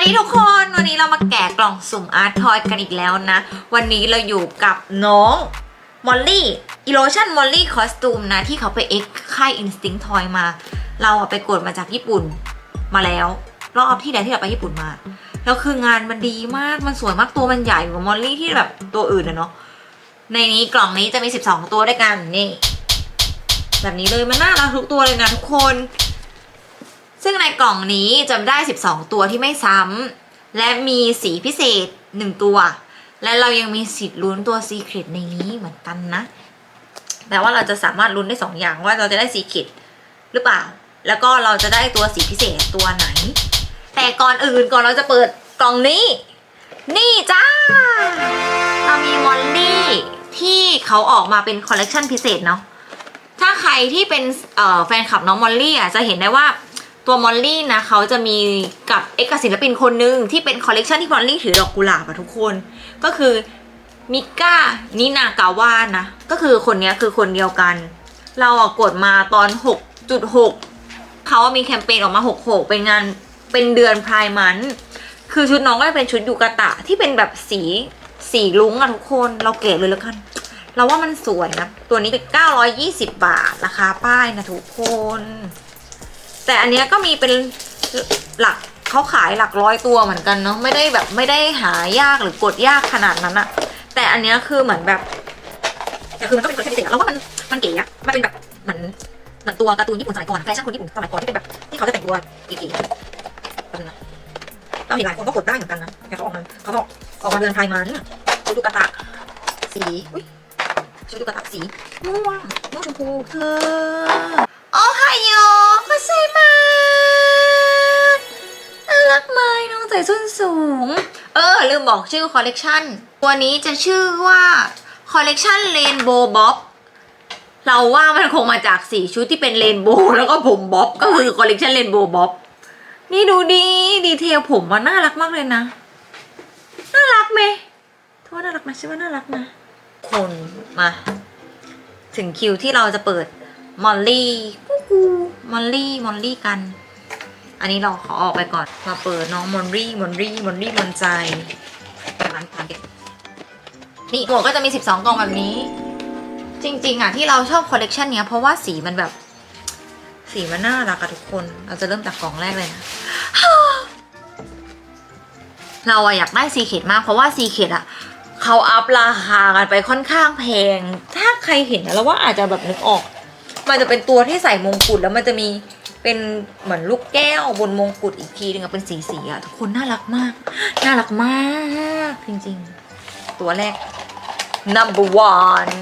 วัสดีทุกคนวันนี้เรามาแกะกล่องสุ่มอาร์ตทอยกันอีกแล้วนะ วันนี้เราอยู่กับน้องมอลลี่อีโลชั่นมอลลี่คอสตูมนะ ที่เขาไปเอ็กค่ายอินสติ้งทอยมา เราไปกดมาจากญี่ปุ่นมาแล้ว รอบที่แล้วที่เราไปญี่ปุ่นมา แล้วคืองานมันดีมากมันสวยมากตัวมันใหญ่กว่ามอลลี่ที่แบบตัวอื่นนะเนาะในนี้กล่องนี้จะมี 12 ตัวด้วยกันนี่แบบนี้เลยมันน่ารักทุกตัวเลยนะทุกคน ซึ่งในกล่องนี้จะได้ 12 ตัวที่ไม่ซ้ำ และมีสีพิเศษ 1 ตัว และเรายังมีสิทธิ์ลุ้นตัวซีเครตในนี้เหมือนกันนะแต่ว่าเราจะสามารถลุ้นได้ 2 อย่างว่าเราจะได้ซีเครตหรือเปล่า แล้วก็เราจะได้ตัวสีพิเศษตัวไหน แต่ก่อนอื่นก่อนเราจะเปิดกล่องนี้ นี่จ้า เรามีมอลลี่ที่เขาออกมาเป็นคอลเลกชันพิเศษเนาะถ้าใครที่เป็นแฟนคลับน้องมอลลี่อะจะเห็นได้ว่า ตัวมอลลี่นะเขาจะมีกับเอกศิลปินคนหนึ่งที่เป็นคอลเลกชันที่มอลลี่ถือดอกกุหลาบอะทุกคน ก็คือมิก้านินากาวานะ ก็คือคนนี้คือคนเดียวกัน เราอะกดมาตอน 6.6เขาอะมีแคมเปญออกมา 66 เป็นงานเป็นเดือนพรายมัน คือชุดน้องก็จะเป็นชุดยูกาตะที่เป็นแบบสีสีลุ้งอะทุกคนเราเก๋เลยแล้วกัน เราว่ามันสวยนะ ตัวนี้เป็น920 บาท ราคาป้ายนะทุกคน แต่อันเนี้ยก็มีเป็นหลักเขาขายหลักร้อยตัวเหมือนกันเนาะไม่ได้แบบไม่ได้หายากหรือกดยากขนาดนั้นอะแต่อันเนี้ยคือเหมือนแบบแต่คือมันก็เป็นคอลเลคชันพิเศษอะเราว่ามันมันเก๋อะมันเป็นแบบเหมือนเหมือนตัวการ์ตูนญี่ปุ่นสมัยก่อนแฟชั่นคนญี่ปุ่นสมัยก่อนที่เป็นแบบที่เขาจะแต่งตัวเก๋ๆแบบนั้นนะเราเห็นหลายคนก็กดได้เหมือนกันนะแต่เขาออกมาเขาบอกออกมาเดือนไพรมันชุดดูกระตะสีอุ้ยชุดตุ๊กตาสีม่วงม่วงชมพูเธอโอ้ไฮโย ใส่มาน่ารักไหมน้องใส่ส้นสูง เออ ลืมบอกชื่อคอลเลกชันตัวนี้จะชื่อว่าคอลเลกชันเรนโบว์บ๊อบเราว่ามันคงมาจากสีชุดที่เป็นเรนโบว์แล้วก็ผมบ๊อบก็คือคอลเลกชันเรนโบว์บ๊อบนี่ดูดีดีเทลผมมันน่ารักมากเลยนะ น่ารักไหมโทษน่ารักไหมใช่ว่าน่ารักนะ คนมา ถึงคิวที่เราจะเปิด มอลลี่กูกูมอลลี่มอลลี่กัน อันนี้เราขอออกไปก่อน มาเปิดน้องมอลลี่มอลลี่มอลลี่มอนใจร้านร้านเด็กนี่หมวกก็จะมี 12กล่องแบบนี้ จริง ๆอะที่เราชอบคอลเลกชันเนี้ยเพราะว่าสีมันแบบ สีมันน่ารักอะทุกคน เราจะเริ่มจากกล่องแรกเลยนะเราอะอยากได้ซีเคดมากเพราะว่าซีเคดอะเขาอัพราคากันไปค่อนข้างแพง ถ้าใครเห็นนะเราว่าอาจจะแบบนึกออก มันจะเป็นตัวที่ใส่มงกุฎแล้วมันจะมีเป็นเหมือนลูกแก้วบนมงกุฎอีกทีนึงอะเป็นสีสีๆอะทุกคนน่ารักมาก น่ารักมากจริงๆ ตัวแรก number one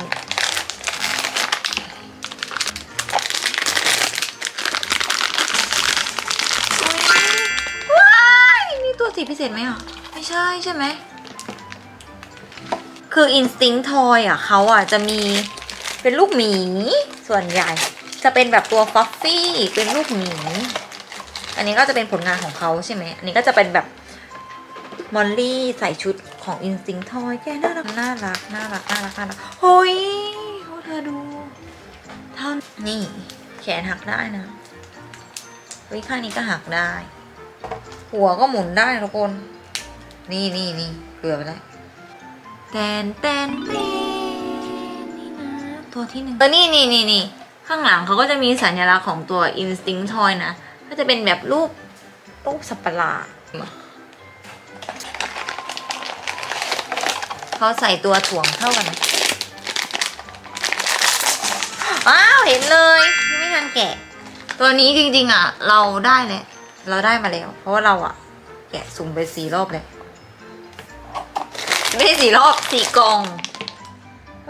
ว้ายมีตัวสีพิเศษไหมอะ ไม่ใช่ใช่ไหม คือ Instinct Toy อะเขาอะจะมี เป็นลูกหมี ส่วนใหญ่ จะเป็นแบบตัวฟอฟฟี่ เป็นลูกหมี อันนี้ก็จะเป็นผลงานของเขาใช่ไหม อันนี้ก็จะเป็นแบบมอลลี่ใส่ชุดของ Instinct Toy แกน่ารักน่ารักน่ารักน่ารักน่ารักเฮ้ยเขาเธอดูเท่านี่ แขนหักได้นะเฮ้ยข้างนี้ก็หักได้ หัวก็หมุนได้ทุกคน นี่นี่นี่เกือบไปแล้วแตนแตนแตนนี่ ตัวที่หนึ่งเออนี่นี่นี่นี่ข้างหลังเขาก็จะมีสัญลักษณ์ของตัว Instinct Toy นะ ก็จะเป็นแบบรูปรูปสัตว์ปะหลาดเขาใส่ตัวถ่วงเท่ากันไหมอ้าวเห็นเลยยังไม่ทันแกะ ตัวนี้จริงๆอะ เราได้แล้วเราได้มาแล้ว เพราะว่าเราอะ แกะสุ่มไปสี่รอบเลยไม่ใช่สี่รอบสี่กล่อง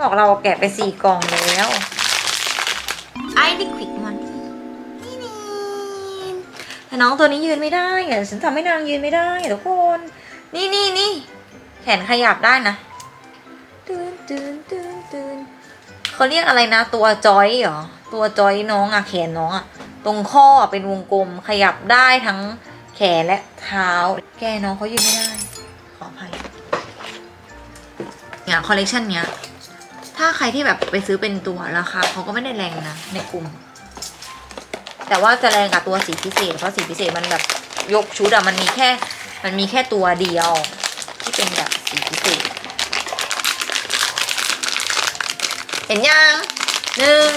บอกเราแกะไปสี่กล่องแล้วไอ้ดิควิกมันนี่นี่แต่น้องตัวนี้ยืนไม่ได้อะฉันทำให้นางยืนไม่ได้อะทุกคน นี่นี่นี่แขนขยับได้นะตื่นตื่นตื่นตื่นเขาเรียกอะไรนะ ตัวจอยเหรอตัวจอยน้องอะแขนน้องอะตรงข้ออะเป็นวงกลมขยับได้ทั้งแขนและเท้า แกน้องเขายืนไม่ได้ ขออภัยเนี่ยคอลเลกชันเนี้ย ถ้าใครที่แบบไปซื้อเป็นตัวราคาเขาก็ไม่ได้แรงนะในกลุ่ม แต่ว่าจะแรงกับตัวสีพิเศษ เพราะสีพิเศษมันแบบยกชุดอะมันมีแค่ มันมีแค่ตัวเดียว ที่เป็นแบบสีพิเศษ เห็นยังหนึ่ง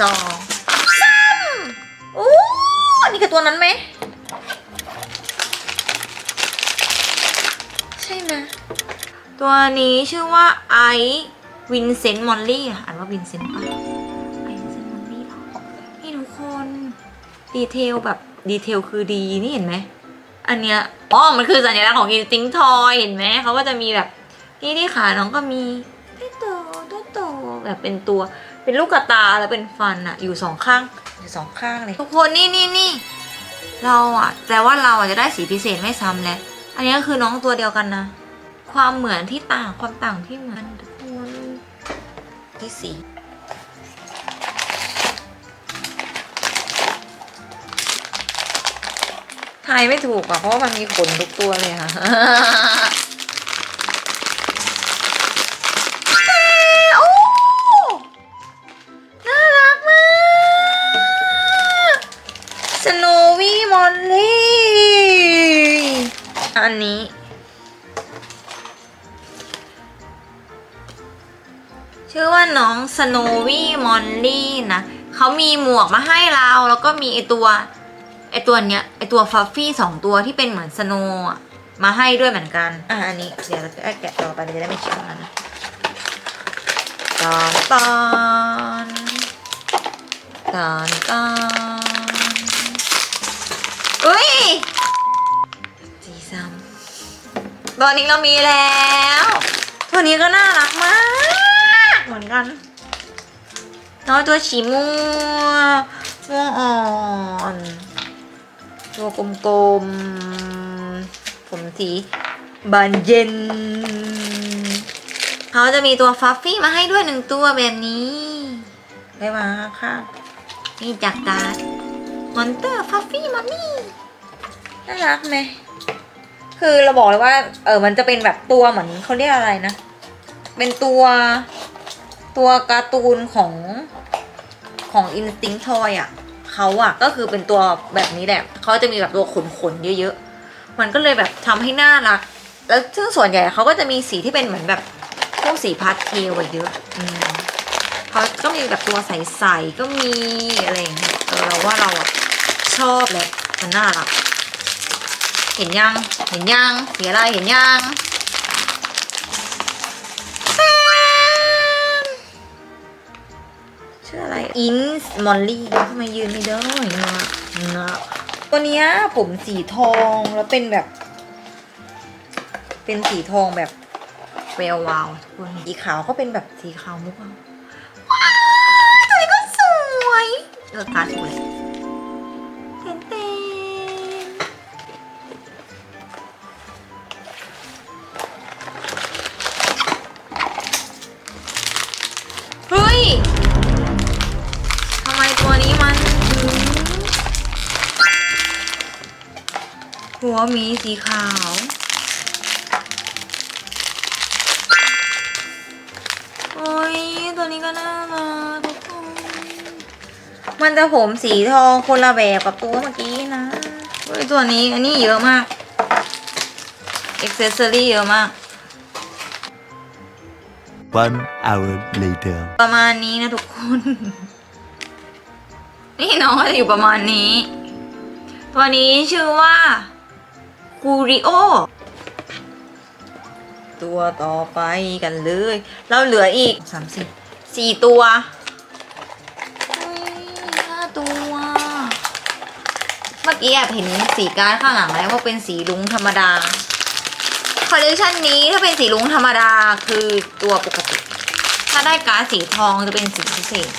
สองสามโอ้อันนี้คือตัวนั้นไหมใช่ไหมตัวนี้ชื่อว่าไอ วินเซนต์มอลลี่อ่านว่าวินเซนต์ป่ะไอวินเซนต์มอลลี่หรอนี่ทุกคนดีเทลแบบดีเทลคือดีนี่เห็นไหมอันเนี้ยอ๋อมันคือสัญลักษณ์ของ Instinct Toy เห็นไหมเขาก็จะมีแบบนี่ที่ขาน้องก็มีเตโตโตโตแบบเป็นตัวเป็นลูกกระตาแล้วเป็นฟันอะอยู่สองข้างอยู่สองข้างเลยทุกคนนี่นี่นี่เราอะแต่ว่าเราอะจะได้สีพิเศษไม่ซ้ำแล้วอันนี้ก็คือน้องตัวเดียวกันนะ ความเหมือนที่ต่างความต่างที่เหมือน ที่สีทายไม่ถูกอะ เพราะมันมีขนทุกตัวเลยค่ะ สโนวี่มอลลี่นะเขามีหมวกมาให้เราแล้วก็มีไอตัวไอตัวเนี้ยไอตัวฟัฟฟี่สองตัวที่เป็นเหมือนสโนว์อะมาให้ด้วยเหมือนกัน อะอันนี้เดี๋ยวเราจะแกะต่อไปจะได้ไม่ช้านะตอนตอนตอนตอนอุ้ยสีซ้ำตอนนี้เรามีแล้ว ตัวนี้ก็น่ารักมาก เหมือนกัน น้อยตัวฉีม่วงม่วงอ่อน ตัวกลมๆ ผมสีบานเย็น เขาจะมีตัวฟัฟฟี่มาให้ด้วยหนึ่งตัวแบบนี้ได้มาค่ะ นี่จากการมอนเตอร์ฟัฟฟี่มามี่น่ารักไหมคือเราบอกเลยว่า เออมันจะเป็นแบบตัวเหมือนเขาเรียกอะไรนะ เป็นตัวตัวการ์ตูนของ ของ Instinct Toy อะเขาอะก็คือเป็นตัวแบบนี้แหละเขาจะมีแบบตัวขนๆเยอะๆ มันก็เลยแบบทำให้น่ารัก แล้วซึ่งส่วนใหญ่เขาก็จะมีสีที่เป็นเหมือนแบบพวกสีพาสเทลเยอะอเขาก็มีแบบตัวใสๆก็มีอะไรอย่างเงี้ยเราว่าเราอะชอบเลยมันน่ารัก เห็นยัง เห็นยังสีอะไรเห็นยัง อินส์มอลลี่ทำไมยืนไม่ได้นะนะตัวเนี้ยผมสีทองแล้วเป็นแบบ เป็นสีทองแบบแวววาวทุกคนสีขาวก็เป็นแบบสีขาวมุกว้าวตัวนี้ก็สวยเออกาสวย หัวหมีสีขาว โอ้ย ตัวนี้ก็น่ารักทุกคน มันจะผมสีทองคนละแบบกับตัวเมื่อกี้นะเฮ้ยตัวนี้อันนี้เยอะมากเอ็กเซสซอรี่เยอะมาก One hour later. ประมาณนี้นะทุกคน นี่น้องก็จะอยู่ประมาณนี้ ตัวนี้ชื่อว่า คูริโอ ตัวต่อไปกันเลย เราเหลืออีกสามสิบสี่ตัวห้าตัว เมื่อกี้แอบเห็นสีการ์ดข้างหลังแล้วว่าเป็นสีลุงธรรมดา คอลเลคชันนี้ถ้าเป็นสีลุงธรรมดาคือตัวปกติ ถ้าได้การ์ดสีทองจะเป็นสีพิเศษ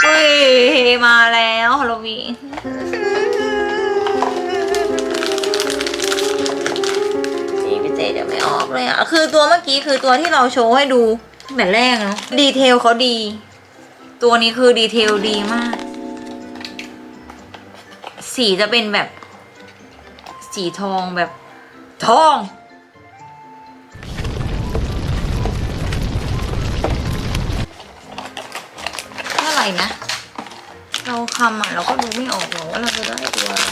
เฮ้ย มาแล้วฮาโลวีน ออกเลยอะคือตัวเมื่อกี้คือตัวที่เราโชว์ให้ดูตั้งแต่แรกเนาะดีเทลเขาดี ตัวนี้คือดีเทลดีมาก สีจะเป็นแบบ สีทองแบบทองเท่าไหร่นะ เราคำอะ เราก็ดูไม่ออกหรอกว่าเราจะได้ตัวอะไร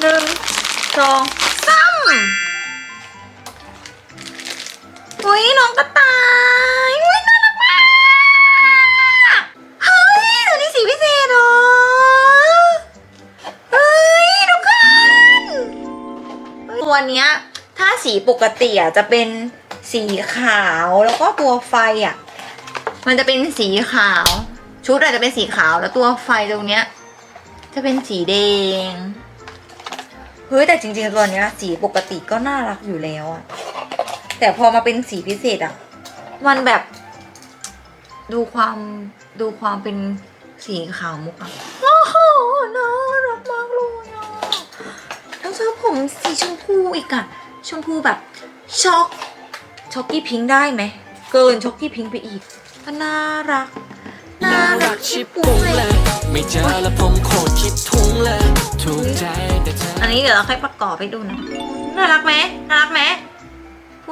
หนึ่งสองสาม อุ้ยน้องกระต่ายอุ้ยน่ารักมากเฮ้ยตัวนี้สีพิเศษเหรอเฮ้ยทุกคนตัวเนี้ยถ้าสีปกติอะจะเป็นสีขาวแล้วก็ตัวไฟอะมันจะเป็นสีขาว ชุดอาจจะเป็นสีขาวแล้วตัวไฟตรงเนี้ย จะเป็นสีแดงเฮ้ยแต่จริงๆตัวเนี้ยสีปกติก็น่ารักอยู่แล้วอะ แต่พอมาเป็นสีพิเศษอะมันแบบดูความดูความเป็นสีขาวมุกอะโอ้โหน่ารักมากเลยอะแล้วชอบผมสีชมพูอีกอะชมพูแบบช็อกช็อกกี้พิงค์ได้ไหม เกินช็อกกี้พิงค์ไปอีกก็น่ารักน่ารักชิบปุ้งเลย ไม่เจอแล้วผมโคตรคิดทุ้งเลยถูกใจแต่เธออันนี้เดี๋ยวเราค่อยประกอบให้ดูนะ น่ารักไหมน่ารักไหม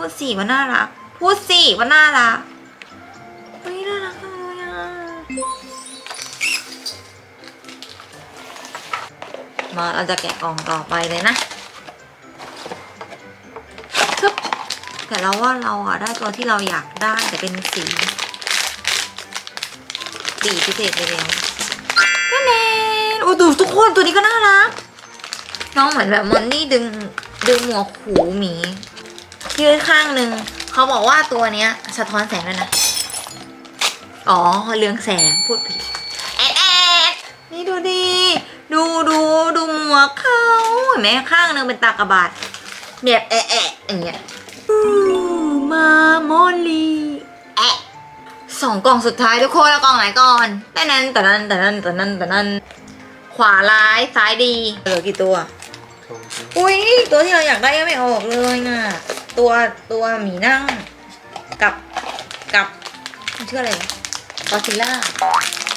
พูดสิว่าน่ารัก พูดสิว่าน่ารักเฮ้ยน่ารักจังเลยอะมาเราจะแกะกล่องต่อไปเลยนะทึบแต่เราว่าเราอะได้ตัวที่เราอยากได้แต่เป็นสีสีพิเศษไปแล้วนั่นเองโอ้ดูทุกคนตัวนี้ก็น่ารักน้องเหมือนแบบมอนนี่ดึงดึงหมวกหูหมี ยืดข้างหนึ่งเขาบอกว่าตัวเนี้ย สะท้อนแสงด้วยนะ อ๋อเรืองแสงพูดผิดแอดแอดนี่ดูดิดูดูดูหมวกเขาเห็นไหมข้างหนึ่งเป็นตากระบาดแบบแอะแอะอย่างเงี้ยอู้มามอลลีแอะสองกล่องสุดท้ายทุกคนแล้วกล่องไหนก่อนแต่นั้นแต่นั้นแต่นั้นแต่นั้นแต่นั้น ขวาร้ายซ้ายดีเหลือกี่ตัว อุ้ยตัวที่เราอยากได้ยังไม่ออกเลยน่ะ ตัวตัวหมีนั่งกับกับมันชื่ออะไรกอซิล่า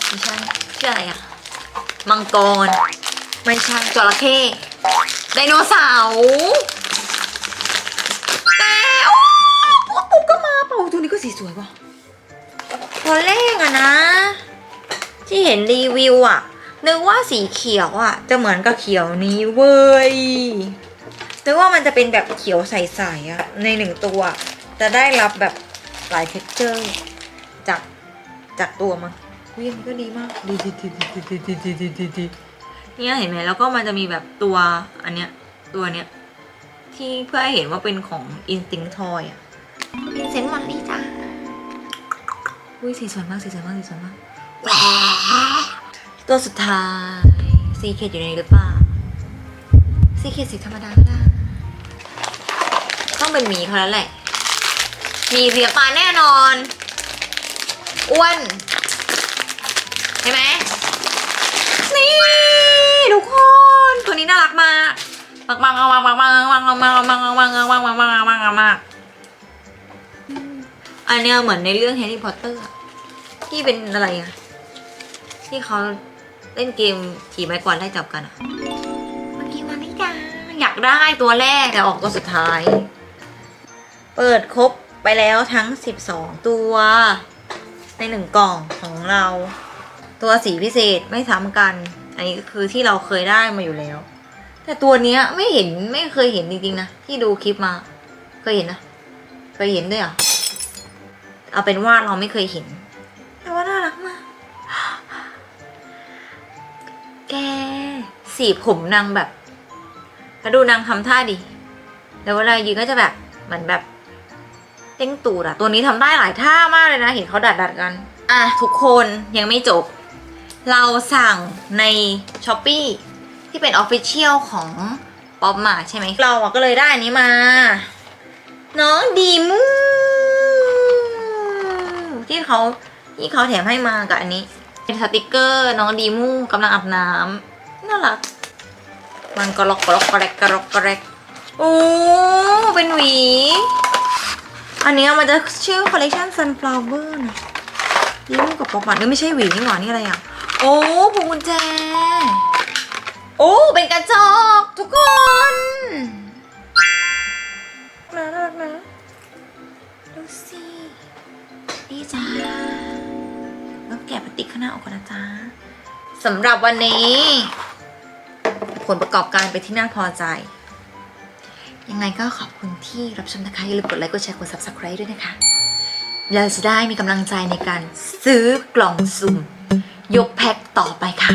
ไม่ใช่ชื่ออะไรอะมังกร ไม่ใช่จระเข้ไดโนเสาร์แต่โอ้ปุ๊บก็มาเป่าตัวนี้ก็สีสวยว่ะตอนแรกอะนะ ที่เห็นรีวิวอะนึกว่าสีเขียวอะจะเหมือนกับเขียวนี้เว้ย นึกว่ามันจะเป็นแบบเขียวใสๆอะในหนึ่งตัว จะได้รับแบบหลายเท็กเจอร์จากจากตัวมันวิอันนี้ก็ดีมากดีดีดีดีดีดีดีดีดีดีเนี่ยเห็นไหมแล้วก็มันจะมีแบบตัวอันเนี้ยตัวเนี้ยที่เพื่อให้เห็นว่าเป็นของ Instinct Toy อะ Instinct มันนี่จ้าอุ้ยสีสวยมากสีสวยมากสีสวยมากตัวสุดท้ายซีเคดอยู่ในนี้หรือเปล่าซีเคดสีธรรมดาก็ได้็นหมีเขาแล้วแหละ มีเสียปลาแน่นอน อ้วนเห็นไหมนี่ ทุกคน ตัวนี้น่ารักมากมากมากมากมากมากมากมากมากมากมากมากมากมากมากมากมากอันเนี้ยเหมือนในเรื่องแฮร์รี่พอตเตอร์ที่เป็นอะไรอะที่เขาเล่นเกมขี่ไม้กวาดไล่จับกันอะเมื่อกี้มันนี่จ้าอยากได้ตัวแรกแต่ออกตัวสุดท้าย เปิดครบไปแล้วทั้ง 12 ตัว ในหนึ่งกล่องของเรา ตัวสีพิเศษไม่ซ้ำกัน อันนี้ก็คือที่เราเคยได้มาอยู่แล้ว แต่ตัวเนี้ยไม่เห็นไม่เคยเห็นจริงๆนะ ที่ดูคลิปมา เคยเห็นนะ เคยเห็นด้วยเหรอเอาเป็นว่าเราไม่เคยเห็น แต่ว่าน่ารักมาก แกสีผมนางแบบแล้วดูนางทำท่าดิ แล้วเวลายืนก็จะแบบเหมือนแบบ งตูดอะตัวนี้ทำได้หลายท่ามากเลยนะ เห็นเขาดัดดัดกัน อะ ทุกคนยังไม่จบ เราสั่งในช้อปปีที่เป็นออฟฟิเชียลของป๊อปมาใช่ไหมเราอะก็เลยได้อันนี้มา น้องดีมูที่เขาที่เขาแถมให้มากับอันนี้ เป็นสติกเกอร์น้องดีมูกำลังอาบน้ำน่ารัก มันกระลอกกระลอกกระแรกกระลอกกระแรกโอ้เป็นหวี อันนี้มันจะชื่อ collection sunflower นะยิ้มกับปอกหวานเอ้ยไม่ใช่หวีนี่หว่านี่อะไรอะ โอ้พวงกุญแจ โอ้ เป็นกระจกทุกคนน่ารักนะดูสินี่จ้าแล้วแกะพลาสติกข้างหน้าออกก่อนนะจ๊ะสำหรับวันนี้ ผลประกอบการไปที่น่าพอใจ ยังไงก็ขอบคุณที่รับชมนะคะ อย่าลืมกดไลค์ กดแชร์ กด subscribe ด้วยนะคะ เราจะได้มีกำลังใจในการซื้อกล่องสุ่ม ยกแพ็คต่อไปค่ะ